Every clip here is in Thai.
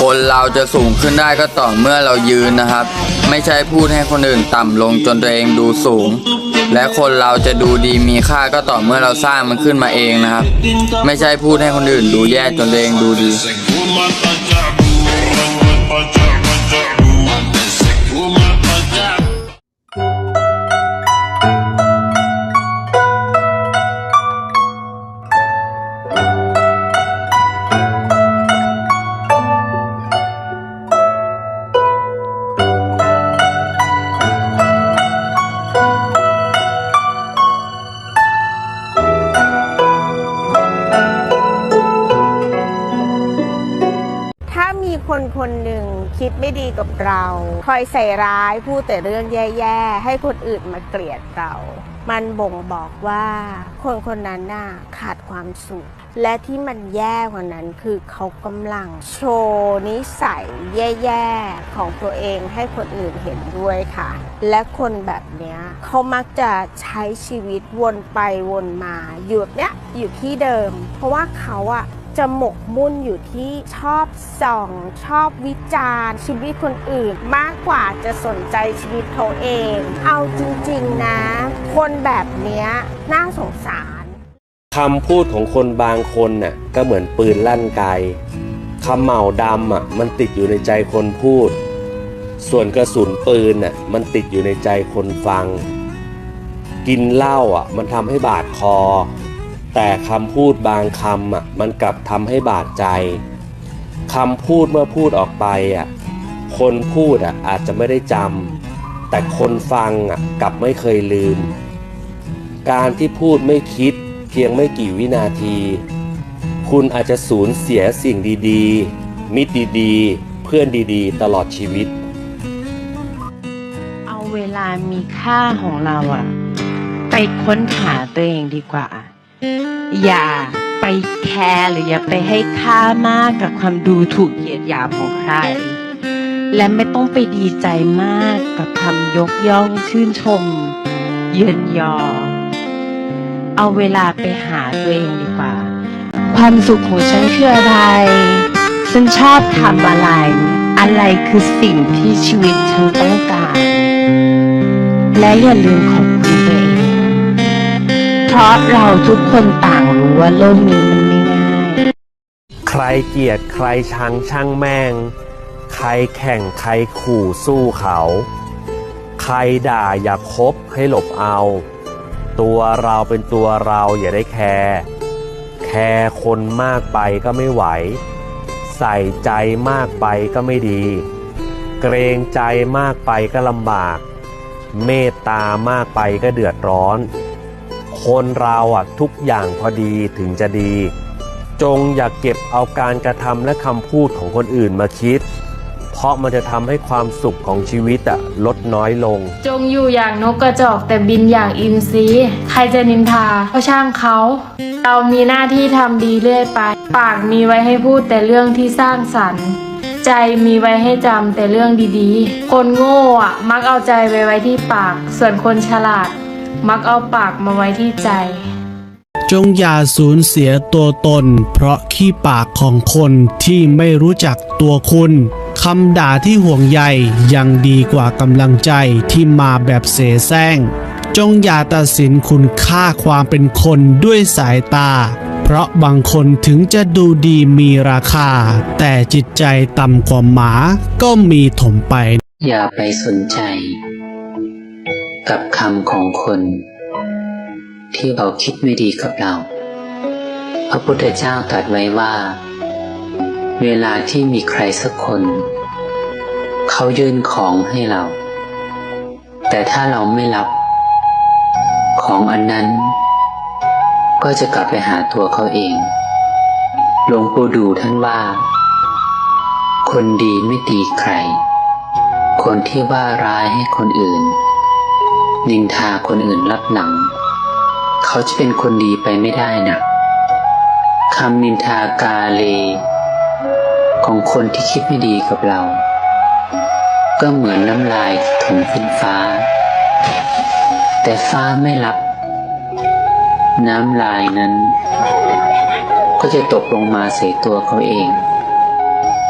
คนเราจะสูงขึ้นได้ก็ต่อเมื่อเรายืนนะครับ ไม่ใช่พูดให้คนอื่นต่ำลงจนตัวเองดูสูง และคนเราจะดูดีมีค่าก็ต่อเมื่อเราสร้างมันขึ้นมาเองนะครับ ไม่ใช่พูดให้คนอื่นดูแย่จนตัวเองดูดี คนหนึ่งคิดไม่ดีกับเรา คอยใส่ร้ายพูดแต่เรื่องแย่ๆ ให้คนอื่นมาเกลียดเรา มันบ่งบอกว่า คนคนนั้นน่ะขาดความสุข และที่มันแย่กว่านั้นคือเขากำลังโชว์นิสัยแย่ๆ ของตัวเองให้คนอื่นเห็นด้วยค่ะ และคนแบบเนี้ยเขามักจะใช้ชีวิตวนไปวนมาอยู่เนี้ยอยู่ที่เดิม เพราะว่าเขาอะ จะหมกมุ่นอยู่ที่ชอบส่อง ชอบวิจารณ์ชีวิตคนอื่น มากกว่าจะสนใจชีวิตเขาเอง เอาจริงๆนะ คนแบบเนี้ยน่าสงสารคำพูดของคนบางคนน่ะก็เหมือนปืนลั่นไกคำเหมาดำอะมันติดอยู่ในใจคนพูด ส่วนกระสุนปืนน่ะมันติดอยู่ในใจคนฟัง กินเหล้าอะมันทำให้บาดคอ แต่คำพูดบางคำอะมันกลับทำให้บาดใจคำพูดเมื่อพูดออกไปอะคนพูดอะอาจจะไม่ได้จำแต่คนฟังอะกลับไม่เคยลืม การที่พูดไม่คิดเพียงไม่กี่วินาที คุณอาจจะสูญเสียสิ่งดีๆ มิตรดีๆ เพื่อนดีๆ ตลอดชีวิต เอาเวลามีค่าของเราอะไปค้นหาตัวเองดีกว่า อย่าไปแคร์หรืออย่าไปให้ค่ามากกับความดูถูกเหยียดหยามของใคร และไม่ต้องไปดีใจมากกับคำยกย่องชื่นชม เยินยอ เอาเวลาไปหาตัวเองดีกว่า ความสุขของฉันคืออะไร ฉันชอบทำอะไร อะไรคือสิ่งที่ชีวิตฉันต้องการ และอย่าลืมของ เพราะเราทุกคนต่างรู้ว่าโลกนี้มันไม่ง่าย ใครเกลียดใครชังช่างแม่ง ใครแข่งใครขู่สู้เขา ใครด่าอย่าคบให้หลบเอา ตัวเราเป็นตัวเราอย่าได้แคร์แคร์คนมากไปก็ไม่ไหว ใส่ใจมากไปก็ไม่ดี เกรงใจมากไปก็ลำบาก เมตตามากไปก็เดือดร้อน คนเราอะทุกอย่างพอดีถึงจะดี จงอย่าเก็บเอาการกระทำและคำพูดของคนอื่นมาคิด เพราะมันจะทำให้ความสุขของชีวิตอะลดน้อยลง จงอยู่อย่างนกกระจอกแต่บินอย่างอินทรีใครจะนินทาก็ช่างเขา เรามีหน้าที่ทำดีเรื่อยไป ปากมีไว้ให้พูดแต่เรื่องที่สร้างสรรค์ ใจมีไว้ให้จำแต่เรื่องดีๆ คนโง่อะมักเอาใจไปไว้ที่ปาก ส่วนคนฉลาด มักเอาปากมาไว้ที่ใจ จงอย่าสูญเสียตัวตน เพราะขี้ปากของคนที่ไม่รู้จักตัวคุณคำด่าที่ห่วงใยยังดีกว่ากำลังใจที่มาแบบเสแสร้ง จงอย่าตัดสินคุณค่าความเป็นคนด้วยสายตา เพราะบางคนถึงจะดูดีมีราคา แต่จิตใจต่ำกว่าหมาก็มีถมไป อย่าไปสนใจ กับคำของคน ที่เขาคิดไม่ดีกับเรา พระพุทธเจ้าตรัสไว้ว่า เวลาที่มีใครสักคน เขายื่นของให้เรา แต่ถ้าเราไม่รับ ของอันนั้น ก็จะกลับไปหาตัวเขาเองหลวงปู่ดูท่านว่า คนดีไม่ตีใคร คนที่ว่าร้ายให้คนอื่น นินทาคนอื่นรับหลัง เขาจะเป็นคนดีไปไม่ได้นะคำนินทากาเล ของคนที่คิดไม่ดีกับเรา ก็เหมือนน้ำลายถมขึ้นฟ้า แต่ฟ้าไม่รับ น้ำลายนั้น ก็จะตกลงมาใส่ตัวเขาเอง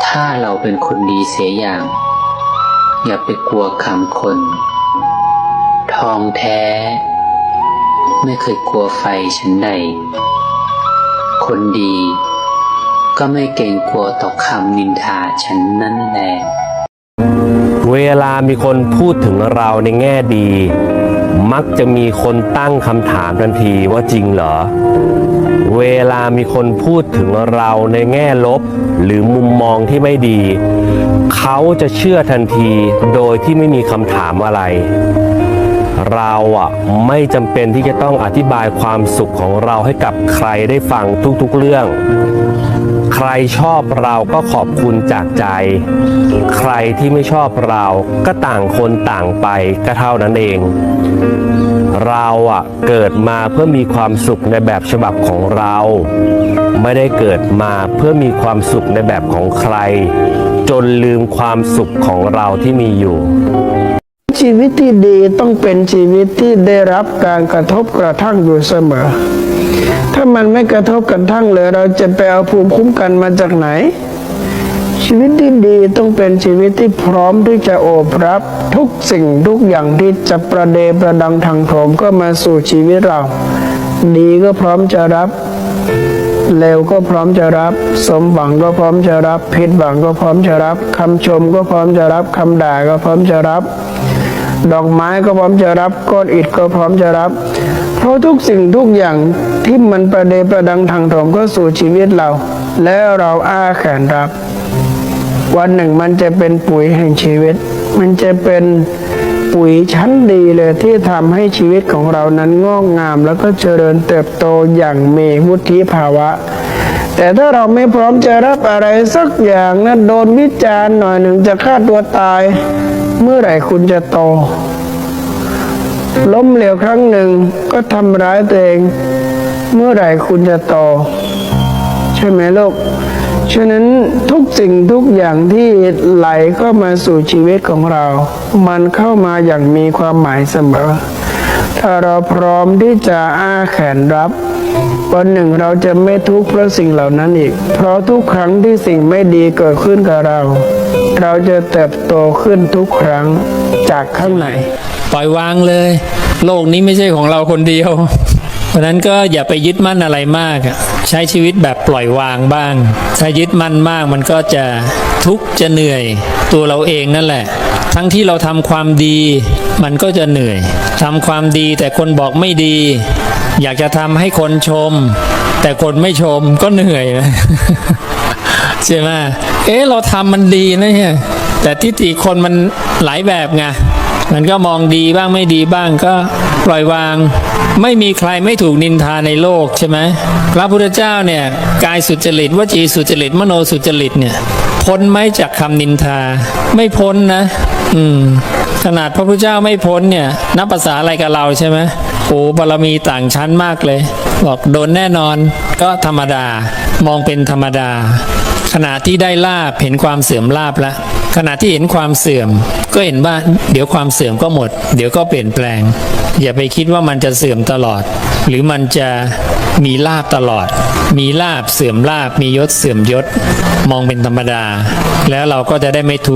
ถ้าเราเป็นคนดีเสียอย่าง อย่าไปกลัวคำคน ทองแท้ ไม่เคยกลัวไฟฉันใด คนดี ก็ไม่เกรงกลัวต่อคำนินทาฉันนั่นแหละเวลามีคนพูดถึงเราในแง่ดี มักจะมีคนตั้งคำถามทันทีว่าจริงเหรอ เวลามีคนพูดถึงเราในแง่ลบ หรือมุมมองที่ไม่ดี เขาจะเชื่อทันทีโดยที่ไม่มีคำถามอะไร เราอะไม่จำเป็นที่จะต้องอธิบายความสุขของเราให้กับใครได้ฟังทุกๆเรื่อง ใครชอบเราก็ขอบคุณจากใจ ใครที่ไม่ชอบเราก็ต่างคนต่างไปก็เท่านั้นเอง เราอะเกิดมาเพื่อมีความสุขในแบบฉบับของเรา ไม่ได้เกิดมาเพื่อมีความสุขในแบบของใคร จนลืมความสุขของเราที่มีอยู่ ชีวิตที่ดีต้องเป็นชีวิตที่ได้รับการกระทบกระทั่งอยู่เสมอ ถ้ามันไม่กระทบกระทั่งเลย เราจะไปเอาภูมิคุ้มกันมาจากไหน ชีวิตที่ดีต้องเป็นชีวิตที่พร้อมที่จะโอบรับ ทุกสิ่งทุกอย่างที่จะประเดประดังทางโถมก็มาสู่ชีวิตเรา ดีก็พร้อมจะรับเลวก็พร้อมจะรับ สมหวังก็พร้อมจะรับ ผิดหวังก็พร้อมจะรับคำชมก็พร้อมจะรับคำด่าก็พร้อมจะรับ ดอกไม้ก็พร้อมจะรับก้อนอิฐก็พร้อมจะรับ เพราะทุกสิ่งทุกอย่างที่มันประเดประดังทางถมก็สู่ชีวิตเรา แล้วเราอ้าแขนรับ วันหนึ่งมันจะเป็นปุ๋ยแห่งชีวิต มันจะเป็นปุ๋ยชั้นดีเลยที่ทำให้ชีวิตของเรานั้นงอกงาม แล้วก็เจริญเติบโตอย่างมีวุฒิภาวะ แต่ถ้าเราไม่พร้อมจะรับอะไรสักอย่างนะโดนวิจารณ์หน่อยหนึ่งจะฆ่าตัวตาย เมื่อไหร่คุณจะโต ล้มเหลวครั้งหนึ่งก็ทำร้ายตัวเอง เมื่อไหร่คุณจะโต ใช่ไหมลูก ฉะนั้นทุกสิ่งทุกอย่างที่ไหลเข้ามาสู่ชีวิตของเรา มันเข้ามาอย่างมีความหมายเสมอ ถ้าเราพร้อมที่จะอ้าแขนรับวันหนึ่งเราจะไม่ทุกข์เพราะสิ่งเหล่านั้นอีก เพราะทุกครั้งที่สิ่งไม่ดีเกิดขึ้นกับเรา เราจะเติบโตขึ้นทุกครั้งจากข้างในปล่อยวางเลย โลกนี้ไม่ใช่ของเราคนเดียว เพราะนั้นก็อย่าไปยึดมั่นอะไรมาก ใช้ชีวิตแบบปล่อยวางบ้าง ถ้ายึดมั่นมากมันก็จะทุกข์จะเหนื่อย ตัวเราเองนั่นแหละ ทั้งที่เราทำความดี มันก็จะเหนื่อยทำความดีแต่คนบอกไม่ดี อยากจะทำให้คนชม แต่คนไม่ชมก็เหนื่อยนะ ใช่ไหมเอ๊ะเราทำมันดีนะเนี่ยแต่ทิฏฐิคนมันหลายแบบไงมันก็มองดีบ้างไม่ดีบ้างก็ปล่อยวาง ไม่มีใครไม่ถูกนินทาในโลกใช่ไหมพระพุทธเจ้าเนี่ยกายสุจริตวจีสุจริต มโนสุจริตเนี่ยพ้นไหมจากคำนินทา ไม่พ้นนะ อืมขนาดพระพุทธเจ้าไม่พ้นเนี่ยนับภาษาอะไรกับเราใช่ไหมโอ้บารมีต่างชั้นมากเลย บอกโดนแน่นอนก็ธรรมดามองเป็นธรรมดา ขณะที่ได้ลาบเห็นความเสื่อมลาบแล้วขณะที่เห็นความเสื่อม ก็เห็นว่าเดี๋ยวความเสื่อมก็หมด เดี๋ยวก็เปลี่ยนแปลง อย่าไปคิดว่ามันจะเสื่อมตลอด หรือมันจะมีลาบตลอด มีลาบเสื่อมลาบมียศเสื่อมยศ มองเป็นธรรมดา แล้วเราก็จะได้ไม่ทุกข์